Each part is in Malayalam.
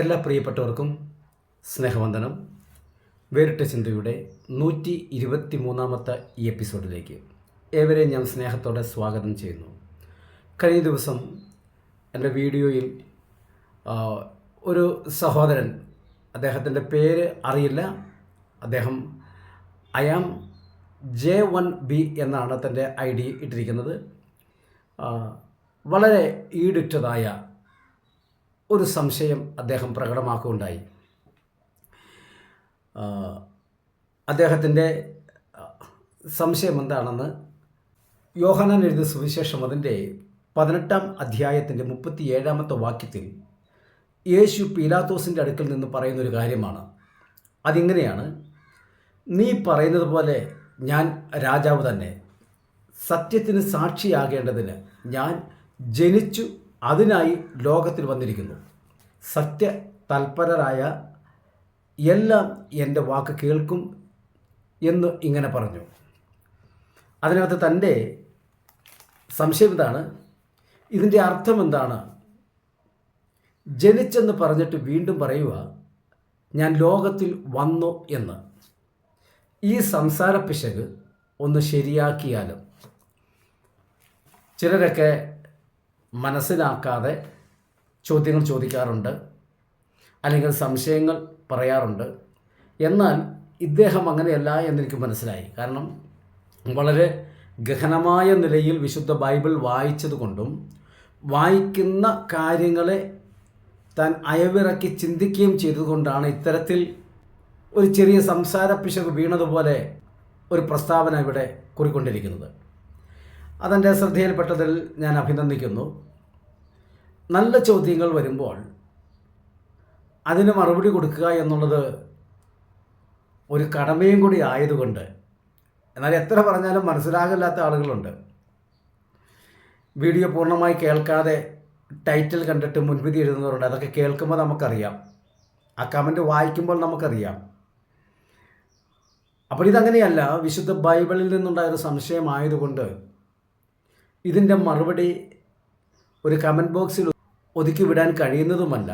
എല്ലാ പ്രിയപ്പെട്ടവർക്കും സ്നേഹവന്ദനം. വേറിട്ട ചിന്തയുടെ നൂറ്റി ഇരുപത്തി മൂന്നാമത്തെ ഈ എപ്പിസോഡിലേക്ക് ഏവരെയും ഞാൻ സ്നേഹത്തോടെ സ്വാഗതം ചെയ്യുന്നു. കഴിഞ്ഞ ദിവസം എന്റെ വീഡിയോയിൽ ഒരു സഹോദരൻ അദ്ദേഹത്തിന്റെ പേര് അറിയില്ല. അദ്ദേഹം I am J one B എന്നാണ് തന്റെ ഐ ഡി ഇട്ടിരിക്കുന്നത്. വളരെ ഈടുറ്റതായ ഒരു സംശയം അദ്ദേഹം പ്രകടമാക്കുകയുണ്ടായി. അദ്ദേഹത്തിന്റെ സംശയം എന്താണെന്ന് യോഹനാൻ എഴുതിയ സുവിശേഷം അതിന്റെ പതിനെട്ടാം അധ്യായത്തിന്റെ മുപ്പത്തി ഏഴാമത്തെ വാക്യത്തിൽ യേശു പീലാത്തോസിന്റെ അടുക്കൽ നിന്ന് പറയുന്നൊരു കാര്യമാണ്. അതിങ്ങനെയാണ് നീ പറയുന്നത് പോലെ ഞാൻ രാജാവ് തന്നെ. സത്യത്തിന് സാക്ഷിയാകേണ്ടതിന് ഞാൻ ജനിച്ചു അതിനായി ലോകത്തിൽ വന്നിരിക്കുന്നു. സത്യ തൽപരരായ എല്ലാം എന്റെ വാക്ക് കേൾക്കും എന്ന് ഇങ്ങനെ പറഞ്ഞു. അതിനകത്ത് തന്റെ സംശയം ഇതാണ്. ഇതിന്റെ അർത്ഥം എന്താണ്? ജനിച്ചെന്ന് പറഞ്ഞിട്ട് വീണ്ടും പറയുക ഞാൻ ലോകത്തിൽ വന്നു എന്ന്. ഈ സംസാര പിശക് ഒന്ന് ശരിയാക്കിയാലും ചിലരൊക്കെ മനസ്സിലാക്കാതെ ചോദ്യങ്ങൾ ചോദിക്കാറുണ്ട്. അല്ലെങ്കിൽ സംശയങ്ങൾ പറയാറുണ്ട്. എന്നാൽ ഇദ്ദേഹം അങ്ങനെയല്ല എന്നെനിക്ക് മനസ്സിലായി. കാരണം വളരെ ഗഹനമായ നിലയിൽ വിശുദ്ധ ബൈബിൾ വായിച്ചതുകൊണ്ടും വായിക്കുന്ന കാര്യങ്ങളെ താൻ അയവിറക്കി ചിന്തിക്കുകയും ചെയ്തതുകൊണ്ടാണ് ഇത്തരത്തിൽ ഒരു ചെറിയ സംസാര പിശക് വീണതുപോലെ ഒരു പ്രസ്താവന ഇവിടെ കുറിക്കൊണ്ടിരിക്കുന്നത്. അതെന്റെ ശ്രദ്ധയിൽപ്പെട്ടതിൽ ഞാൻ അഭിനന്ദിക്കുന്നു. നല്ല ചോദ്യങ്ങൾ വരുമ്പോൾ അതിന് മറുപടി കൊടുക്കുക എന്നുള്ളത് ഒരു കടമയും കൂടി ആയതുകൊണ്ട് എന്നാൽ എത്ര പറഞ്ഞാലും മനസ്സിലാകില്ലാത്ത ആളുകളുണ്ട്. വീഡിയോ പൂർണമായി കേൾക്കാതെ ടൈറ്റിൽ കണ്ടിട്ട് മുൻവിധി എഴുതുന്നവരുണ്ട്. അതൊക്കെ കേൾക്കുമ്പോൾ നമുക്കറിയാം. ആ കമന്റ് വായിക്കുമ്പോൾ നമുക്കറിയാം. അപ്പോൾ ഇതങ്ങനെയല്ല. വിശുദ്ധ ബൈബിളിൽ നിന്നുണ്ടായ ഒരു സംശയമായതുകൊണ്ട് ഇതിന്റെ മറുപടി ഒരു കമന്റ് ബോക്സിൽ ഒതുക്കി വിടാൻ കഴിയുന്നതുമല്ല.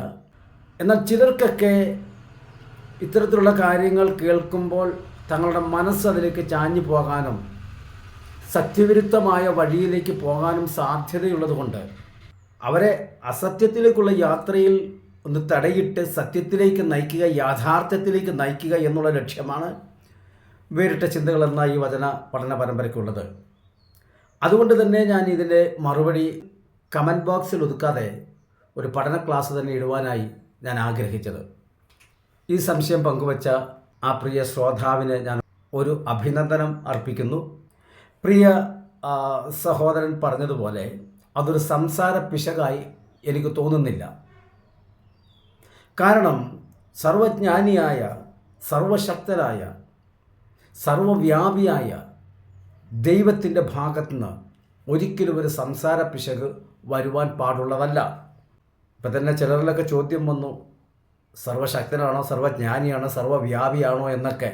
എന്നാൽ ചിലർക്കൊക്കെ ഇത്തരത്തിലുള്ള കാര്യങ്ങൾ കേൾക്കുമ്പോൾ തങ്ങളുടെ മനസ്സ് അതിലേക്ക് ചാഞ്ഞു പോകാനും സത്യവിരുദ്ധമായ വഴിയിലേക്ക് പോകാനും സാധ്യതയുള്ളതുകൊണ്ട് അവരെ അസത്യത്തിലേക്കുള്ള യാത്രയിൽ ഒന്ന് തടയിട്ട് സത്യത്തിലേക്ക് നയിക്കുക യാഥാർത്ഥ്യത്തിലേക്ക് നയിക്കുക എന്നുള്ള ലക്ഷ്യമാണ് വേറിട്ട ചിന്തകൾ എന്ന ഈ വചന പഠന പരമ്പരയ്ക്കുള്ളത്. അതുകൊണ്ട് തന്നെ ഞാൻ ഇതിന്റെ മറുപടി കമന്റ് ബോക്സിൽ ഒതുക്കാതെ ഒരു പഠന ക്ലാസ് തന്നെ ഇടുവാനായി ഞാൻ ആഗ്രഹിച്ചത്. ഈ സംശയം പങ്കുവച്ച ആ പ്രിയ ശ്രോതാവിന് ഞാൻ ഒരു അഭിനന്ദനം അർപ്പിക്കുന്നു. പ്രിയ സഹോദരൻ പറഞ്ഞതുപോലെ അതൊരു സംസാര പിശകായി എനിക്ക് തോന്നുന്നില്ല. കാരണം സർവജ്ഞാനിയായ സർവശക്തരായ സർവവ്യാപിയായ ദൈവത്തിന്റെ ഭാഗത്തുനിന്ന് ഒരിക്കലും ഒരു സംസാര പിശക് വരുവാൻ പാടുള്ളതല്ല. ഇപ്പം തന്നെ ചിലരിലൊക്കെ ചോദ്യം വന്നു സർവശക്തനാണോ സർവജ്ഞാനിയാണോ സർവവ്യാപിയാണോ എന്നൊക്കെ.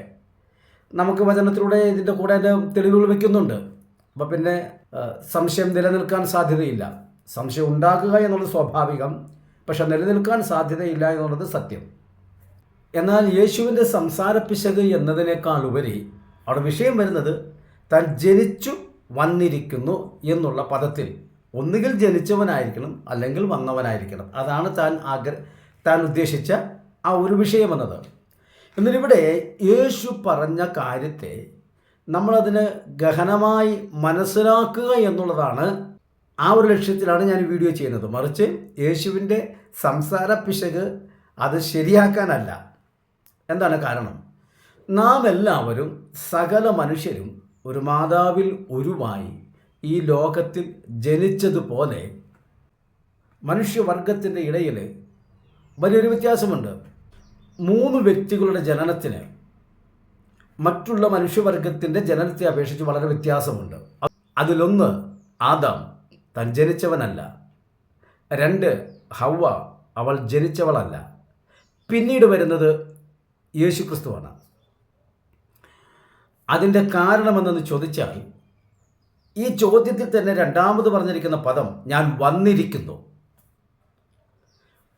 നമുക്ക് വചനത്തിലൂടെ ഇതിന്റെ കൂടെ അതിന്റെ തെളിവുകൾ വയ്ക്കുന്നുണ്ട് അപ്പം പിന്നെ സംശയം നിലനിൽക്കാൻ സാധ്യതയില്ല. സംശയം ഉണ്ടാക്കുക എന്നുള്ളത് സ്വാഭാവികം പക്ഷെ നിലനിൽക്കാൻ സാധ്യതയില്ല എന്നുള്ളത് സത്യം. എന്നാൽ യേശുവിന്റെ സംസാര പിശക് എന്നതിനേക്കാൾ ഉപരി അവിടെ വിഷയം വരുന്നത് താൻ ജനിച്ചു വന്നിരിക്കുന്നു എന്നുള്ള പദത്തിൽ. ഒന്നുകിൽ ജനിച്ചവനായിരിക്കണം അല്ലെങ്കിൽ വന്നവനായിരിക്കണം. അതാണ് താൻ ആഗ്ര താൻ ഉദ്ദേശിച്ച ആ ഒരു വിഷയമെന്നത്. എന്നിട്ടിവിടെ യേശു പറഞ്ഞ കാര്യത്തെ നമ്മളതിന് ഗഹനമായി മനസ്സിലാക്കുക എന്നുള്ളതാണ് ആ ഒരു ലക്ഷ്യത്തിലാണ് ഞാൻ വീഡിയോ ചെയ്യുന്നത്. മറിച്ച് യേശുവിന്റെ സംസാര പിശക് അത് ശരിയാക്കാനല്ല. എന്താണ് കാരണം? നാം എല്ലാവരും സകല മനുഷ്യരും ഒരു മാതാവിൽ ഒരുമായി ഈ ലോകത്തിൽ ജനിച്ചതുപോലെ മനുഷ്യവർഗത്തിന്റെ ഇടയിൽ വലിയൊരു വ്യത്യാസമുണ്ട്. മൂന്ന് വ്യക്തികളുടെ ജനനത്തിന് മറ്റുള്ള മനുഷ്യവർഗത്തിന്റെ ജനനത്തെ അപേക്ഷിച്ച് വളരെ വ്യത്യാസമുണ്ട്. അതിലൊന്ന് ആദാം. തൻ ജനിച്ചവനല്ല. രണ്ട് ഹവ്വ. അവൾ ജനിച്ചവളല്ല. പിന്നീട് വരുന്നത് യേശുക്രിസ്തുവാണ്. അതിന്റെ കാരണമെന്നൊന്ന് ചോദിച്ചാൽ ഈ ചോദ്യത്തിൽ തന്നെ രണ്ടാമത് പറഞ്ഞിരിക്കുന്ന പദം ഞാൻ വന്നിരിക്കുന്നു.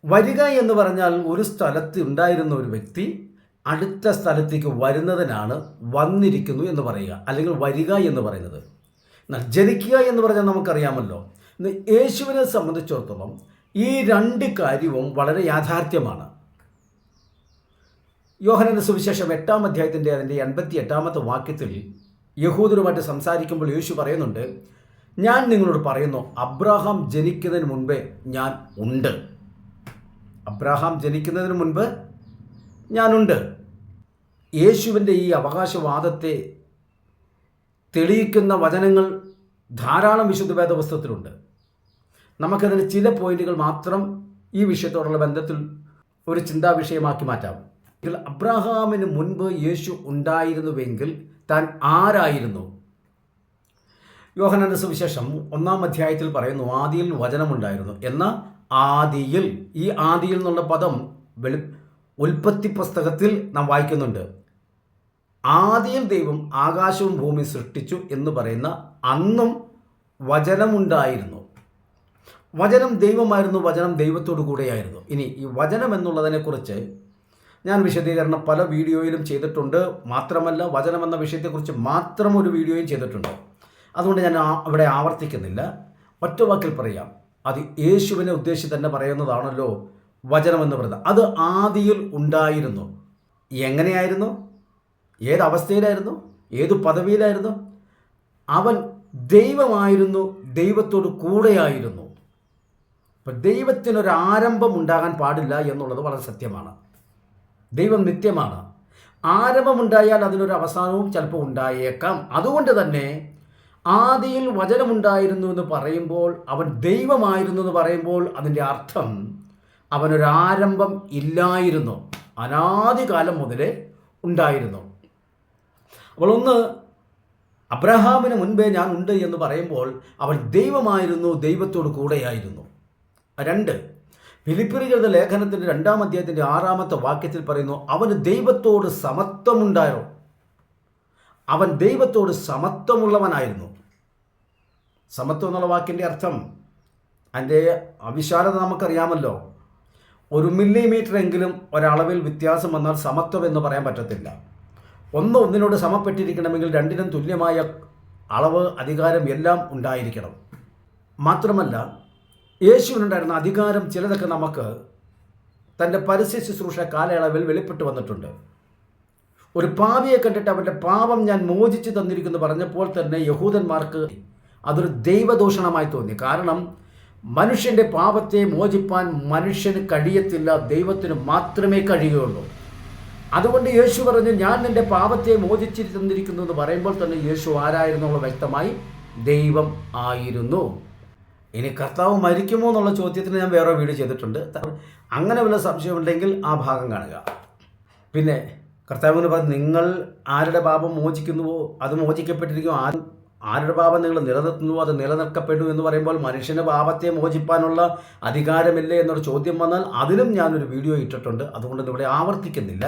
വരിക എന്ന് പറഞ്ഞാൽ ഒരു സ്ഥലത്ത് ഉണ്ടായിരുന്ന ഒരു വ്യക്തി അടുത്ത സ്ഥലത്തേക്ക് വരുന്നതിനാണ് വന്നിരിക്കുന്നു എന്ന് പറയുക അല്ലെങ്കിൽ വരിക എന്ന് പറയുന്നത്. എന്നാൽ ജനിക്കുക എന്ന് പറഞ്ഞാൽ നമുക്കറിയാമല്ലോ. യേശുവിനെ സംബന്ധിച്ചിടത്തോളം ഈ രണ്ട് കാര്യവും വളരെ യാഥാർത്ഥ്യമാണ്. യോഹനന്റെ സുവിശേഷം എട്ടാം അധ്യായത്തിന്റെ അതിന്റെ എൺപത്തി എട്ടാമത്തെ വാക്യത്തിൽ യഹൂദരുമായിട്ട് സംസാരിക്കുമ്പോൾ യേശു പറയുന്നുണ്ട് ഞാൻ നിങ്ങളോട് പറയുന്നു അബ്രാഹാം ജനിക്കുന്നതിന് മുൻപേ ഞാൻ ഉണ്ട്. അബ്രാഹാം ജനിക്കുന്നതിന് മുൻപ് ഞാനുണ്ട് യേശുവിന്റെ ഈ അവകാശവാദത്തെ തെളിയിക്കുന്ന വചനങ്ങൾ ധാരാളം വിശുദ്ധ വേദപുസ്തകത്തിലുണ്ട്. നമുക്കതിന് ചില പോയിന്റുകൾ മാത്രം ഈ വിഷയത്തോടുള്ള ബന്ധത്തിൽ ഒരു ചിന്താ വിഷയമാക്കി മാറ്റാം. അബ്രാഹാമിന് അബ്രഹാമിന് മുൻപ് യേശു ഉണ്ടായിരുന്നുവെങ്കിൽ താൻ ആരായിരുന്നു? യോഹനന്റെ സുവിശേഷം ഒന്നാം അധ്യായത്തിൽ പറയുന്നു ആദിയിൽ വചനമുണ്ടായിരുന്നു. എന്ന ആദിയിൽ ഈ ആദിയിൽ എന്നുള്ള പദം വെളി ഉൽപ്പത്തി പുസ്തകത്തിൽ നാം വായിക്കുന്നുണ്ട്. ആദിയിൽ ദൈവം ആകാശവും ഭൂമി സൃഷ്ടിച്ചു എന്ന് പറയുന്ന അന്നും വചനമുണ്ടായിരുന്നു. വചനം ദൈവമായിരുന്നു വചനം ദൈവത്തോടു കൂടെയായിരുന്നു. ഇനി ഈ വചനം എന്നുള്ളതിനെക്കുറിച്ച് ഞാൻ വിശദീകരണം പല വീഡിയോയിലും ചെയ്തിട്ടുണ്ട്. മാത്രമല്ല വചനം എന്ന വിഷയത്തെക്കുറിച്ച് മാത്രം ഒരു വീഡിയോയും ചെയ്തിട്ടുണ്ട്. അതുകൊണ്ട് ഞാൻ അവിടെ ആവർത്തിക്കുന്നില്ല. ഒറ്റ വാക്കിൽ പറയാം. അത് യേശുവിനെ ഉദ്ദേശിച്ച് തന്നെ പറയുന്നതാണല്ലോ വചനമെന്ന് പറയുന്നത്. അത് ആദിയിൽ ഉണ്ടായിരുന്നു. എങ്ങനെയായിരുന്നു? ഏതവസ്ഥയിലായിരുന്നു? ഏത് പദവിയിലായിരുന്നു? അവൻ ദൈവമായിരുന്നു ദൈവത്തോട് കൂടെയായിരുന്നു. അപ്പം ദൈവത്തിനൊരാരംഭം ഉണ്ടാകാൻ പാടില്ല എന്നുള്ളത് വളരെ സത്യമാണ്. ദൈവം നിത്യമാണ്. ആരംഭമുണ്ടായാൽ അതിനൊരു അവസാനവും ചിലപ്പോൾ ഉണ്ടായേക്കാം. അതുകൊണ്ട് തന്നെ ആദിയിൽ വചനമുണ്ടായിരുന്നു എന്ന് പറയുമ്പോൾ അവൻ ദൈവമായിരുന്നു എന്ന് പറയുമ്പോൾ അതിന്റെ അർത്ഥം അവനൊരു ആരംഭം ഇല്ലായിരുന്നു. അനാദികാലം മുതലേ ഉണ്ടായിരുന്നു. അപ്പോൾ ഒന്ന് അബ്രഹാമിന് മുൻപേ ഞാൻ ഉണ്ട് എന്ന് പറയുമ്പോൾ അവൻ ദൈവമായിരുന്നു ദൈവത്തോട് കൂടെയായിരുന്നു. രണ്ട് ഫിലിപ്പിറികളുടെ ലേഖനത്തിന്റെ രണ്ടാം അധ്യായത്തിന്റെ ആറാമത്തെ വാക്യത്തിൽ പറയുന്നു അവന് ദൈവത്തോട് സമത്വമുണ്ടായോ? അവൻ ദൈവത്തോട് സമത്വമുള്ളവനായിരുന്നു. സമത്വം എന്നുള്ള വാക്കിന്റെ അർത്ഥം അതിന്റെ അവിശാലത നമുക്കറിയാമല്ലോ. ഒരു മില്ലിമീറ്റർ എങ്കിലും ഒരളവിൽ വ്യത്യാസം വന്നാൽ സമത്വം എന്ന് പറയാൻ പറ്റത്തില്ല. ഒന്ന് ഒന്നിനോട് സമപ്പെട്ടിരിക്കണമെങ്കിൽ രണ്ടിനും തുല്യമായ അളവ് അധികാരം എല്ലാം ഉണ്ടായിരിക്കണം. മാത്രമല്ല യേശുവിനുണ്ടായിരുന്ന അധികാരം ചിലതൊക്കെ നമുക്ക് തന്റെ പരസ്യ ശുശ്രൂഷ കാലയളവിൽ വെളിപ്പെട്ട് വന്നിട്ടുണ്ട്. ഒരു പാവിയെ കണ്ടിട്ട് അവന്റെ പാപം ഞാൻ മോചിച്ചു തന്നിരിക്കുന്നു പറഞ്ഞപ്പോൾ തന്നെ യഹൂദന്മാർക്ക് അതൊരു ദൈവദൂഷണമായി തോന്നി. കാരണം മനുഷ്യന്റെ പാപത്തെ മോചിപ്പാൻ മനുഷ്യന് കഴിയത്തില്ല ദൈവത്തിന് മാത്രമേ കഴിയുകയുള്ളൂ. അതുകൊണ്ട് യേശു പറഞ്ഞു ഞാൻ നിന്റെ പാപത്തെ മോചിച്ചു തന്നിരിക്കുന്നു എന്ന് പറയുമ്പോൾ തന്നെ യേശു ആരായിരുന്നു വ്യക്തമായി ദൈവം ആയിരുന്നു. ഇനി കർത്താവ് മരിക്കുമോ എന്നുള്ള ചോദ്യത്തിന് ഞാൻ വേറെ വീഡിയോ ചെയ്തിട്ടുണ്ട്. അങ്ങനെ വല്ല സംശയമുണ്ടെങ്കിൽ ആ ഭാഗം കാണുക. പിന്നെ കർത്താവിന് പറഞ്ഞു നിങ്ങൾ ആരുടെ പാപം മോചിക്കുന്നുവോ? അത് മോചിക്കപ്പെട്ടിരിക്കും ആ ആരുടെ പാപം നിങ്ങൾ നിലനിർത്തുന്നുവോ? അത് നിലനിർക്കപ്പെടും എന്ന് പറയുമ്പോൾ മനുഷ്യന് പാപത്തെ മോചിപ്പാനുള്ള അധികാരമില്ലേ എന്നൊരു ചോദ്യം വന്നാൽ അതിനും ഞാനൊരു വീഡിയോ ഇട്ടിട്ടുണ്ട്. അതുകൊണ്ട് ഇവിടെ ആവർത്തിക്കുന്നില്ല.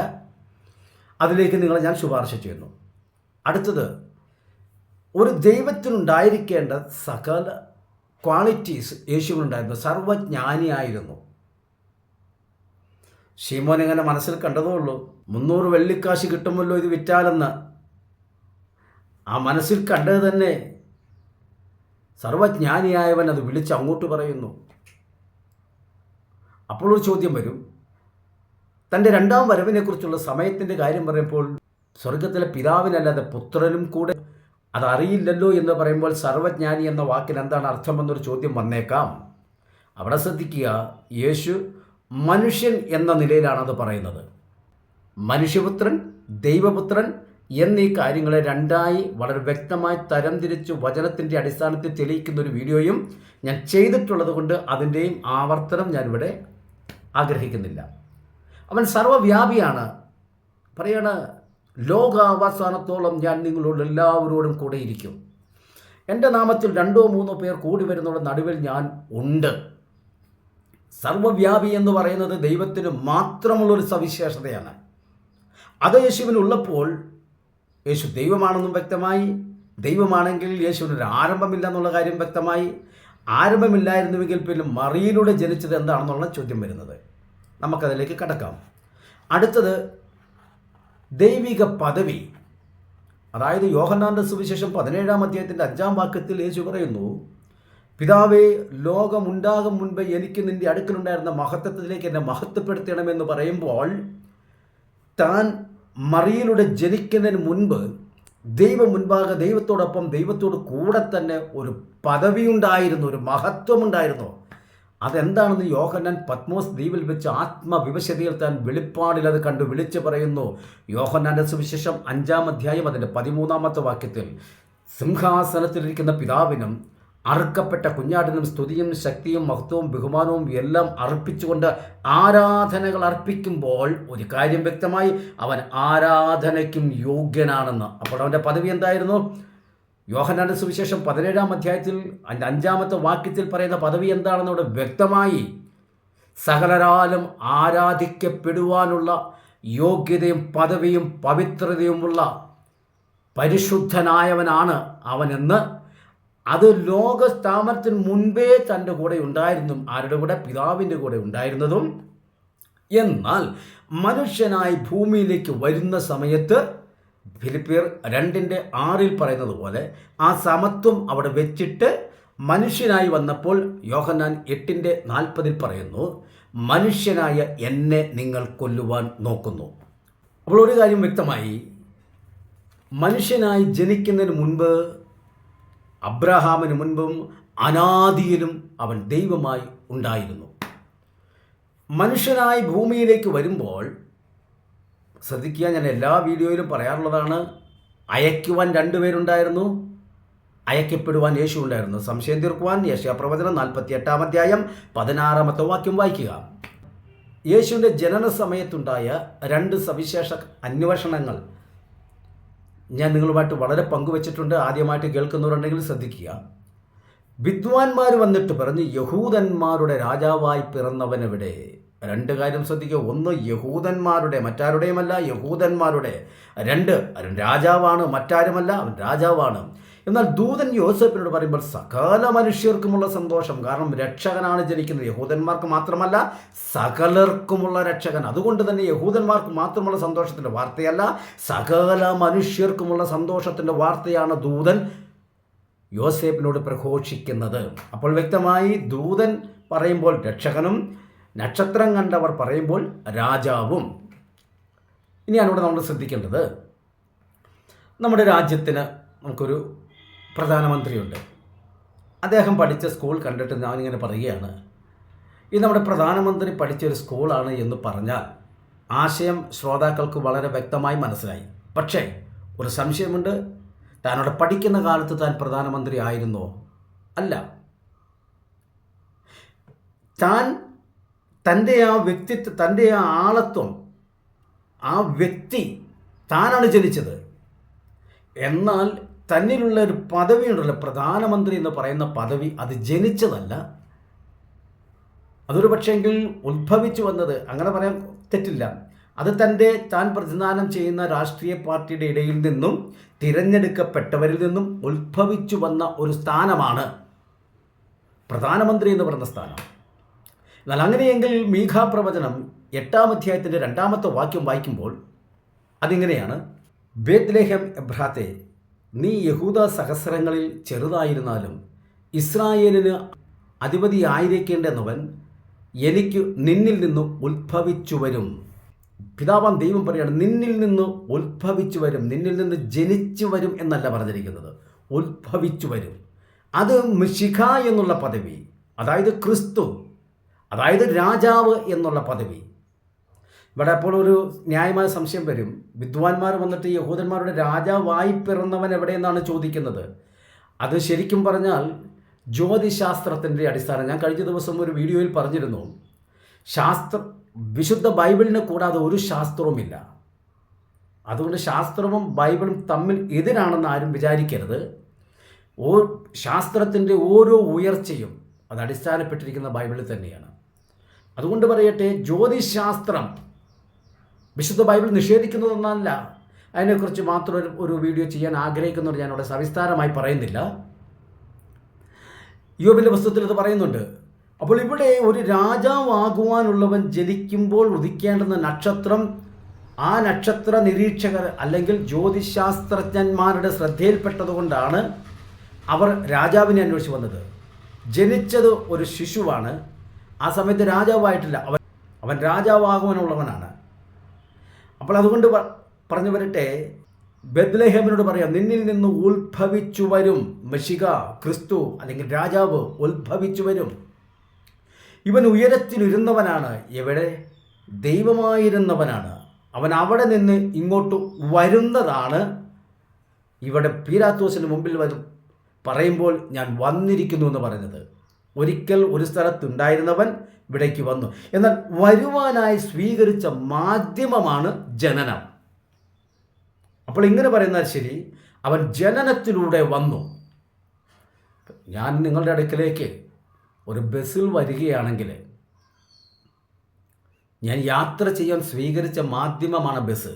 അതിലേക്ക് നിങ്ങളെ ഞാൻ ശുപാർശ ചെയ്യുന്നു. അടുത്തത് ഒരു ദൈവത്തിനുണ്ടായിരിക്കേണ്ട സകല ക്വാളിറ്റീസ് യേശുവിനുണ്ടായിരുന്നു. സർവജ്ഞാനിയായിരുന്നു. ഷീമോൻ എങ്ങനെ മനസ്സിൽ കണ്ടതേ ഉള്ളൂ. മുന്നൂറ് വെള്ളിക്കാശ് കിട്ടുമല്ലോ ഇത് വിറ്റാലെന്ന്. ആ മനസ്സിൽ കണ്ടത് തന്നെ സർവജ്ഞാനിയായവൻ അത് വിളിച്ച് അങ്ങോട്ട് പറയുന്നു. അപ്പോൾ ഒരു ചോദ്യം വരും. തന്റെ രണ്ടാം വരവിനെക്കുറിച്ചുള്ള സമയത്തിന്റെ കാര്യം പറയുമ്പോൾ സ്വർഗത്തിലെ പിതാവിനല്ലാതെ പുത്രനും കൂടെ അതറിയില്ലല്ലോ എന്ന് പറയുമ്പോൾ സർവജ്ഞാനി എന്ന വാക്കിന് എന്താണ് അർത്ഥമെന്നൊരു ചോദ്യം വന്നേക്കാം. അവിടെ ശ്രദ്ധിക്കുക യേശു മനുഷ്യൻ എന്ന നിലയിലാണ് അത് പറയുന്നത്. മനുഷ്യപുത്രൻ ദൈവപുത്രൻ എന്നീ കാര്യങ്ങളെ രണ്ടായി വളരെ വ്യക്തമായി തരംതിരിച്ച് വചനത്തിന്റെ അടിസ്ഥാനത്തിൽ തെളിയിക്കുന്ന ഒരു വീഡിയോയും ഞാൻ ചെയ്തിട്ടുള്ളത് കൊണ്ട് അതിന്റെയും ആവർത്തനം ഞാനിവിടെ ആഗ്രഹിക്കുന്നില്ല. അവൻ സർവവ്യാപിയാണ്. പറയണ ലോകാവസാനത്തോളം ഞാൻ നിങ്ങളോട് എല്ലാവരോടും കൂടെ ഇരിക്കും. എന്റെ നാമത്തിൽ രണ്ടോ മൂന്നോ പേർ കൂടി വരുന്നവരുടെ നടുവിൽ ഞാൻ ഉണ്ട്. സർവവ്യാപി എന്ന് പറയുന്നത് ദൈവത്തിന് മാത്രമുള്ളൊരു സവിശേഷതയാണ്. അത് യേശുവിനുള്ളപ്പോൾ യേശു ദൈവമാണെന്നും വ്യക്തമായി ദൈവമാണെങ്കിൽ യേശുവിനൊരു ആരംഭമില്ല എന്നുള്ള കാര്യം വ്യക്തമായി ആരംഭമില്ലായിരുന്നുവെങ്കിൽ പിന്നെ മറിയിലൂടെ ജനിച്ചത് എന്താണെന്നുള്ള ചോദ്യം വരുന്നത്. നമുക്കതിലേക്ക് കടക്കാം. അടുത്തത് ദൈവിക പദവി. അതായത് യോഹന്നാന്റെ സുവിശേഷം പതിനേഴാം അധ്യായത്തിന്റെ അഞ്ചാം വാക്യത്തിൽ യേശു പറയുന്നു പിതാവേ ലോകമുണ്ടാകും മുൻപ് എനിക്ക് നിന്റെ അടുക്കലുണ്ടായിരുന്ന മഹത്വത്തിലേക്ക് എന്നെ മഹത്വപ്പെടുത്തണമെന്ന് പറയുമ്പോൾ താൻ മറിയിലൂടെ ജനിക്കുന്നതിന് മുൻപ് ദൈവം മുൻപാകെ ദൈവത്തോടൊപ്പം ദൈവത്തോട് കൂടെ തന്നെ ഒരു പദവിയുണ്ടായിരുന്നു ഒരു മഹത്വമുണ്ടായിരുന്നു. അതെന്താണെന്ന് യോഹന്നാൻ പത്മോസ് ദ്വീപിൽ വെച്ച് ആത്മവിവശതയിൽ താൻ വെളിപ്പാടിൽ അത് കണ്ടു വിളിച്ചു പറയുന്നു. യോഹന്നാന്റെ സുവിശേഷം അഞ്ചാം അധ്യായം അതിന്റെ പതിമൂന്നാമത്തെ വാക്യത്തിൽ സിംഹാസനത്തിലിരിക്കുന്ന പിതാവിനും അറുക്കപ്പെട്ട കുഞ്ഞാടിനും സ്തുതിയും ശക്തിയും മഹത്വവും ബഹുമാനവും എല്ലാം അർപ്പിച്ചുകൊണ്ട് ആരാധനകൾ അർപ്പിക്കുമ്പോൾ ഒരു കാര്യം വ്യക്തമായി അവൻ ആരാധനയ്ക്കും യോഗ്യനാണെന്ന്. അപ്പോൾ അവന്റെ പദവി എന്തായിരുന്നു? യോഹനാന്റെ സുവിശേഷം പതിനേഴാം അധ്യായത്തിൽ അഞ്ചാമത്തെ വാക്യത്തിൽ പറയുന്ന പദവി എന്താണെന്ന് ഇവിടെ വ്യക്തമായി സകലരാലും ആരാധിക്കപ്പെടുവാനുള്ള യോഗ്യതയും പദവിയും പവിത്രതയുമുള്ള പരിശുദ്ധനായവനാണ് അവനെന്ന് അത് ലോകസ്ഥാപനത്തിന് മുൻപേ തന്റെ കൂടെ ഉണ്ടായിരുന്നു ആരുടെ കൂടെ? പിതാവിന്റെ കൂടെ ഉണ്ടായിരുന്നതും എന്നാൽ മനുഷ്യനായി ഭൂമിയിലേക്ക് വരുന്ന സമയത്ത് ഫിലിപ്പിയർ രണ്ടിന്റെ ആറിൽ പറയുന്നത് പോലെ ആ സമത്വം അവിടെ വെച്ചിട്ട് മനുഷ്യനായി വന്നപ്പോൾ യോഹന്നാൻ എട്ടിന്റെ നാൽപ്പതിൽ പറയുന്നു മനുഷ്യനായ എന്നെ നിങ്ങൾ കൊല്ലുവാൻ നോക്കുന്നു. അപ്പോൾ ഒരു കാര്യം വ്യക്തമായി മനുഷ്യനായി ജനിക്കുന്നതിന് മുൻപ് അബ്രഹാമിന് മുൻപും അനാദിയിലും അവൻ ദൈവമായി ഉണ്ടായിരുന്നു. മനുഷ്യനായി ഭൂമിയിലേക്ക് വരുമ്പോൾ ശ്രദ്ധിക്കുക. ഞാൻ എല്ലാ വീഡിയോയിലും പറയാറുള്ളതാണ് അയക്കുവാൻ രണ്ടുപേരുണ്ടായിരുന്നു അയക്കപ്പെടുവാൻ യേശു ഉണ്ടായിരുന്നു. സംശയം തീർക്കുവാൻ യേശാപ്രവചനം നാൽപ്പത്തി എട്ടാം അധ്യായം പതിനാറാമത്തെ വാക്യം വായിക്കുക. യേശുവിന്റെ ജനന സമയത്തുണ്ടായ രണ്ട് സവിശേഷ അന്വേഷണങ്ങൾ ഞാൻ നിങ്ങളുമായിട്ട് വളരെ പങ്കുവച്ചിട്ടുണ്ട്. ആദ്യമായിട്ട് കേൾക്കുന്നവരുണ്ടെങ്കിൽ ശ്രദ്ധിക്കുക. വിദ്വാൻമാർ വന്നിട്ട് പറഞ്ഞ് യഹൂദന്മാരുടെ രാജാവായി പിറന്നവനെവിടെ? രണ്ട് കാര്യം ശ്രദ്ധിക്കുക ഒന്ന് യഹൂദന്മാരുടെ മറ്റാരുടെയുമല്ല യഹൂദന്മാരുടെ. രണ്ട് രാജാവാണ് മറ്റാരുമല്ല അവൻ രാജാവാണ്. എന്നാൽ ദൂതൻ യോസഫിനോട് പറയുമ്പോൾ സകല മനുഷ്യർക്കുമുള്ള സന്തോഷം. കാരണം രക്ഷകനാണ് ജനിക്കുന്നത്. യഹൂദന്മാർക്ക് മാത്രമല്ല സകലർക്കുമുള്ള രക്ഷകൻ. അതുകൊണ്ട് തന്നെ യഹൂദന്മാർക്ക് മാത്രമുള്ള സന്തോഷത്തിന്റെ വാർത്തയല്ല സകല മനുഷ്യർക്കുമുള്ള സന്തോഷത്തിന്റെ വാർത്തയാണ് ദൂതൻ യോസേപ്പിനോട് പ്രഘോഷിക്കുന്നത്. അപ്പോൾ വ്യക്തമായി ദൂതൻ പറയുമ്പോൾ രക്ഷകനും നക്ഷത്രം കണ്ടവർ പറയുമ്പോൾ രാജാവും. ഇനിയാണ് ഇവിടെ നമ്മൾ ശ്രദ്ധിക്കേണ്ടത്. നമ്മുടെ രാജ്യത്തിന് നമുക്കൊരു പ്രധാനമന്ത്രിയുണ്ട്. അദ്ദേഹം പഠിച്ച സ്കൂൾ കണ്ടിട്ട് ഞാനിങ്ങനെ പറയുകയാണ്. ഈ നമ്മുടെ പ്രധാനമന്ത്രി പഠിച്ചൊരു സ്കൂളാണ് എന്ന് പറഞ്ഞാൽ ആശയം ശ്രോതാക്കൾക്ക് വളരെ വ്യക്തമായി മനസ്സിലായി. പക്ഷേ ഒരു സംശയമുണ്ട്. താനവിടെ പഠിക്കുന്ന കാലത്ത് താൻ പ്രധാനമന്ത്രി ആയിരുന്നോ? അല്ല. താൻ തന്റെ ആ വ്യക്തിത്വ തന്റെ ആ ആളത്വം ആ വ്യക്തി താനാണ് ജനിച്ചത്. എന്നാൽ തന്നിലുള്ള ഒരു പദവി ഉണ്ടല്ലോ പ്രധാനമന്ത്രി എന്ന് പറയുന്ന പദവി അത് ജനിച്ചതല്ല. അതൊരു പക്ഷേങ്കിൽ ഉത്ഭവിച്ചു വന്നത് അങ്ങനെ പറയാൻ തെറ്റില്ല. അത് തന്റെ താൻ പ്രതിദാനം ചെയ്യുന്ന രാഷ്ട്രീയ പാർട്ടിയുടെ ഇടയിൽ നിന്നും തിരഞ്ഞെടുക്കപ്പെട്ടവരിൽ നിന്നും ഉത്ഭവിച്ചു വന്ന ഒരു സ്ഥാനമാണ്. പ്രധാനമന്ത്രി എന്ന് പറയുന്ന സ്ഥാനം. എന്നാൽ അങ്ങനെയെങ്കിൽ മീഘാപ്രവചനം എട്ടാം അധ്യായത്തിന്റെ രണ്ടാമത്തെ വാക്യം വായിക്കുമ്പോൾ അതിങ്ങനെയാണ് ബേദ്ലേഹം എബ്രാത്തെ നീ യഹൂദ സഹസ്രങ്ങളിൽ ചെറുതായിരുന്നാലും ഇസ്രായേലിന് അധിപതിയായിരിക്കേണ്ടെന്നവൻ എനിക്ക് നിന്നിൽ നിന്ന് ഉത്ഭവിച്ചു വരും. പിതാവാം ദൈവം പറയാണ് നിന്നിൽ നിന്ന് ഉത്ഭവിച്ചു വരും. നിന്നിൽ നിന്ന് ജനിച്ചു വരും എന്നല്ല പറഞ്ഞിരിക്കുന്നത്. ഉത്ഭവിച്ചു വരും. അത് മിഷിഖ എന്നുള്ള പദവി അതായത് ക്രിസ്തു അതായത് രാജാവ് എന്നുള്ള പദവി. ഇവിടെ അപ്പോൾ ഒരു ന്യായമായ സംശയം വരും. വിദ്വാൻമാർ വന്നിട്ട് യഹൂദന്മാരുടെ രാജാവായി പിറന്നവൻ എവിടെയെന്നാണ് ചോദിക്കുന്നത്? അത് ശരിക്കും പറഞ്ഞാൽ ജ്യോതിശാസ്ത്രത്തിന്റെ അടിസ്ഥാനം. ഞാൻ കഴിഞ്ഞ ദിവസം ഒരു വീഡിയോയിൽ പറഞ്ഞിരുന്നു. ശാസ്ത്ര വിശുദ്ധ ബൈബിളിനെ കൂടാതെ ഒരു ശാസ്ത്രവുമില്ല. അതുകൊണ്ട് ശാസ്ത്രവും ബൈബിളും തമ്മിൽ എതിരാണെന്ന് ആരും വിചാരിക്കരുത്. ഓ ശാസ്ത്രത്തിന്റെ ഓരോ ഉയർച്ചയും അത് അടിസ്ഥാനപ്പെട്ടിരിക്കുന്ന ബൈബിളിൽ തന്നെയാണ്. അതുകൊണ്ട് പറയട്ടെ ജ്യോതിശാസ്ത്രം വിശുദ്ധ ബൈബിൾ നിഷേധിക്കുന്നതൊന്നല്ല. അതിനെക്കുറിച്ച് മാത്രം ഒരു ഒരു വീഡിയോ ചെയ്യാൻ ആഗ്രഹിക്കുന്നവർ ഞാനിവിടെ സവിസ്താരമായി പറയുന്നില്ല. യോബിന്റെ പുസ്തകത്തിൽ ഇത് പറയുന്നുണ്ട് അപ്പോൾ ഇവിടെ ഒരു രാജാവാകുവാനുള്ളവൻ ജനിക്കുമ്പോൾ ഉദിക്കേണ്ടുന്ന നക്ഷത്രം ആ നക്ഷത്ര നിരീക്ഷകർ അല്ലെങ്കിൽ ജ്യോതിശാസ്ത്രജ്ഞന്മാരുടെ ശ്രദ്ധയിൽപ്പെട്ടതുകൊണ്ടാണ് അവർ രാജാവിനെ അന്വേഷിച്ച് വന്നത്. ജനിച്ചത് ഒരു ശിശുവാണ്. ആ സമയത്ത് രാജാവായിട്ടില്ല. അവൻ അവൻ രാജാവാകുവാനുള്ളവനാണ്. അപ്പോൾ അതുകൊണ്ട് പറഞ്ഞു വരട്ടെ. ബദ്ലഹേമിനോട് പറയാം നിന്നിൽ നിന്ന് ഉത്ഭവിച്ചു വരും മഷിക ക്രിസ്തു അല്ലെങ്കിൽ രാജാവ് ഉത്ഭവിച്ചു വരും. ഇവൻ ഉയരത്തിലിരുന്നവനാണ് എവിടെ? ദൈവമായിരുന്നവനാണ്. അവൻ അവിടെ നിന്ന് ഇങ്ങോട്ട് വരുന്നതാണ്. ഇവിടെ പീരാത്തോസിന് മുമ്പിൽ വരും പറയുമ്പോൾ ഞാൻ വന്നിരിക്കുന്നു എന്ന് പറയുന്നത്. ഒരിക്കൽ ഒരു സ്ഥലത്തുണ്ടായിരുന്നവൻ ഇവിടേക്ക് വന്നു. എന്നാൽ വരുവാനായി സ്വീകരിച്ച മാധ്യമമാണ് ജനനം. അപ്പോൾ ഇങ്ങനെ പറയുന്നാൽ ശരി അവൻ ജനനത്തിലൂടെ വന്നു. ഞാൻ നിങ്ങളുടെ അടുക്കലേക്ക് ഒരു ബസ്സിൽ വരികയാണെങ്കിൽ ഞാൻ യാത്ര ചെയ്യാൻ സ്വീകരിച്ച മാധ്യമമാണ് ബസ്.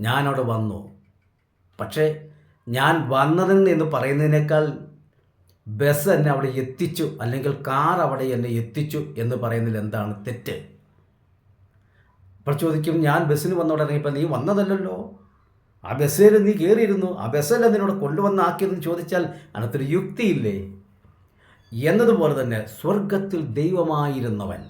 ഞാനവിടെ വന്നു. പക്ഷേ ഞാൻ വന്നതെന്ന് എന്ന് പറയുന്നതിനേക്കാൾ ബസ് എന്നെ അവിടെ എത്തിച്ചു അല്ലെങ്കിൽ കാർ അവിടെ എന്നെ എത്തിച്ചു എന്ന് പറയുന്നതിൽ എന്താണ് തെറ്റ്? അപ്പോൾ ചോദിക്കും ഞാൻ ബസ്സിന് വന്നോടെ ഇറങ്ങിയപ്പോൾ നീ വന്നതല്ലല്ലോ? ആ ബസ്സിൽ നീ കയറിയിരുന്നു. ആ ബസ്സല്ല നിന്നോട് കൊണ്ടുവന്നാക്കിയതെന്ന് ചോദിച്ചാൽ അതിനകത്തൊരു യുക്തിയില്ലേ? എന്നതുപോലെ തന്നെ സ്വർഗത്തിൽ ദൈവമായിരുന്നവൻ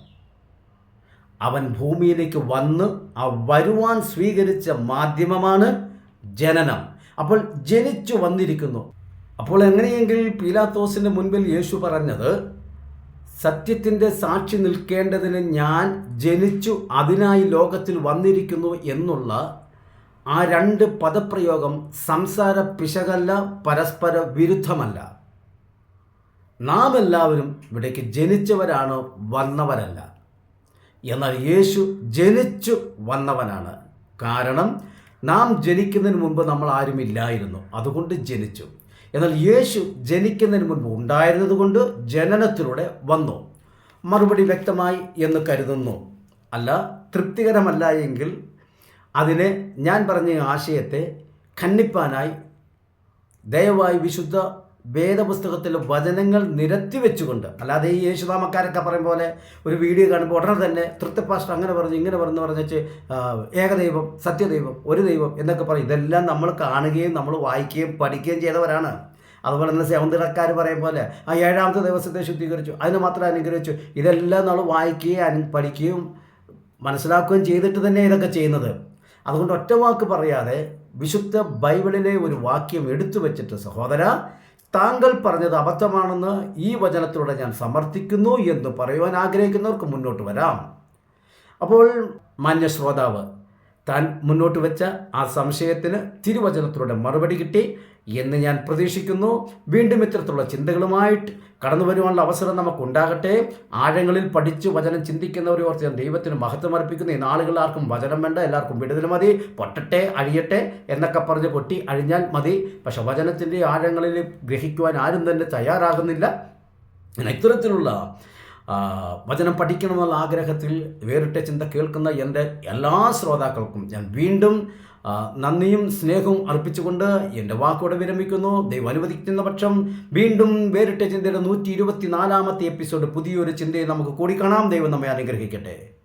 അവൻ ഭൂമിയിലേക്ക് വന്ന് ആ വരുവാൻ സ്വീകരിച്ച മാധ്യമമാണ് ജനനം. അപ്പോൾ ജനിച്ചു വന്നിരിക്കുന്നു. അപ്പോൾ എങ്ങനെയെങ്കിൽ പീലാത്തോസിന്റെ മുൻപിൽ യേശു പറഞ്ഞത് സത്യത്തിന്റെ സാക്ഷി നിൽക്കേണ്ടതിന് ഞാൻ ജനിച്ചു അതിനായി ലോകത്തിൽ വന്നിരിക്കുന്നു എന്നുള്ള ആ രണ്ട് പദപ്രയോഗം സംസാര പിശകല്ല പരസ്പര വിരുദ്ധമല്ല. നാം എല്ലാവരും ഇവിടേക്ക് ജനിച്ചവരാണ് വന്നവരല്ല. എന്നാൽ യേശു ജനിച്ചു വന്നവനാണ്. കാരണം നാം ജനിക്കുന്നതിന് മുമ്പ് നമ്മൾ ആരുമില്ലായിരുന്നു അതുകൊണ്ട് ജനിച്ചു. എന്നാൽ യേശു ജനിക്കുന്നതിന് മുൻപ് ഉണ്ടായിരുന്നതുകൊണ്ട് ജനനത്തിലൂടെ വന്നു. മറുപടി വ്യക്തമായി എന്ന് കരുതുന്നു. അല്ല തൃപ്തികരമല്ല എങ്കിൽ അതിനെ ഞാൻ പറഞ്ഞ ആശയത്തെ ഖണ്ഡിപ്പാനായി ദയവായി വിശുദ്ധ വേദപുസ്തകത്തിലെ വചനങ്ങൾ നിരത്തി വെച്ചുകൊണ്ട് അല്ലാതെ ഈ യേശുദാമക്കാരൊക്കെ പറയും പോലെ ഒരു വീഡിയോ കാണുമ്പോൾ ഉടനെ തന്നെ തൃപ്തിപ്പാസ്റ്റർ അങ്ങനെ പറഞ്ഞു ഇങ്ങനെ പറഞ്ഞു ആ, ഏകദൈവം സത്യദൈവം ഒരു ദൈവം എന്നൊക്കെ പറയും. ഇതെല്ലാം നമ്മൾ കാണുകയും നമ്മൾ വായിക്കുകയും പഠിക്കുകയും ചെയ്തവരാണ്. അതുപോലെ തന്നെ സൗന്ദര്യക്കാർ പറയും പോലെ ആ ഏഴാമത്തെ ദിവസത്തെ ശുദ്ധീകരിച്ചു അതിന് മാത്രം അനുഗ്രഹിച്ചു. ഇതെല്ലാം നമ്മൾ വായിക്കുകയും പഠിക്കുകയും മനസ്സിലാക്കുകയും ചെയ്തിട്ട് തന്നെ ഇതൊക്കെ ചെയ്യുന്നത്. അതുകൊണ്ട് ഒറ്റ വാക്ക് പറയാതെ വിശുദ്ധ ബൈബിളിലെ ഒരു വാക്യം എടുത്തു വെച്ചിട്ട് സഹോദര താങ്കൾ പറഞ്ഞത് അബദ്ധമാണെന്ന് ഈ വചനത്തിലൂടെ ഞാൻ സമർത്ഥിക്കുന്നു എന്ന് പറയുവാൻ ആഗ്രഹിക്കുന്നവർക്ക് മുന്നോട്ട് വരാം. അപ്പോൾ മാന്യ ശ്രോതാവ് താൻ മുന്നോട്ട് വെച്ച ആ സംശയത്തിന് തിരുവചനത്തിലൂടെ മറുപടി കിട്ടി. എന്ന് ഞാൻ പ്രതീക്ഷിക്കുന്നു. വീണ്ടും ഇത്തരത്തിലുള്ള ചിന്തകളുമായിട്ട് കടന്നു വരുവാനുള്ള അവസരം നമുക്കുണ്ടാകട്ടെ. ആഴങ്ങളിൽ പഠിച്ച് വചനം ചിന്തിക്കുന്നവരെ ഓർത്ത് ഞാൻ ദൈവത്തിന് മഹത്വം അർപ്പിക്കുന്നു. ഈ നാളുകളിൽ ആർക്കും വചനം വേണ്ട എല്ലാവർക്കും വിടുതൽ മതി. പൊട്ടട്ടെ അഴിയട്ടെ എന്നൊക്കെ പറഞ്ഞ് പൊട്ടി അഴിഞ്ഞാൽ മതി. പക്ഷെ വചനത്തിന്റെ ആഴങ്ങളിൽ ഗ്രഹിക്കുവാൻ ആരും തന്നെ തയ്യാറാകുന്നില്ല. ഇത്തരത്തിലുള്ള വചനം പഠിക്കണമെന്നുള്ള ആഗ്രഹത്തിൽ വേറിട്ട ചിന്ത കേൾക്കുന്ന എന്റെ എല്ലാ ശ്രോതാക്കൾക്കും ഞാൻ വീണ്ടും നന്ദിയും സ്നേഹവും അർപ്പിച്ചുകൊണ്ട് എന്റെ വാക്കോടെ വിരമിക്കുന്നു. ദൈവം അനുവദിക്കുന്ന പക്ഷം വീണ്ടും വേറിട്ട ചിന്തയുടെ നൂറ്റി ഇരുപത്തി നാലാമത്തെ എപ്പിസോഡ് പുതിയൊരു ചിന്തയെ നമുക്ക് കൂടി കാണാം. ദൈവം നമ്മെ അനുഗ്രഹിക്കട്ടെ.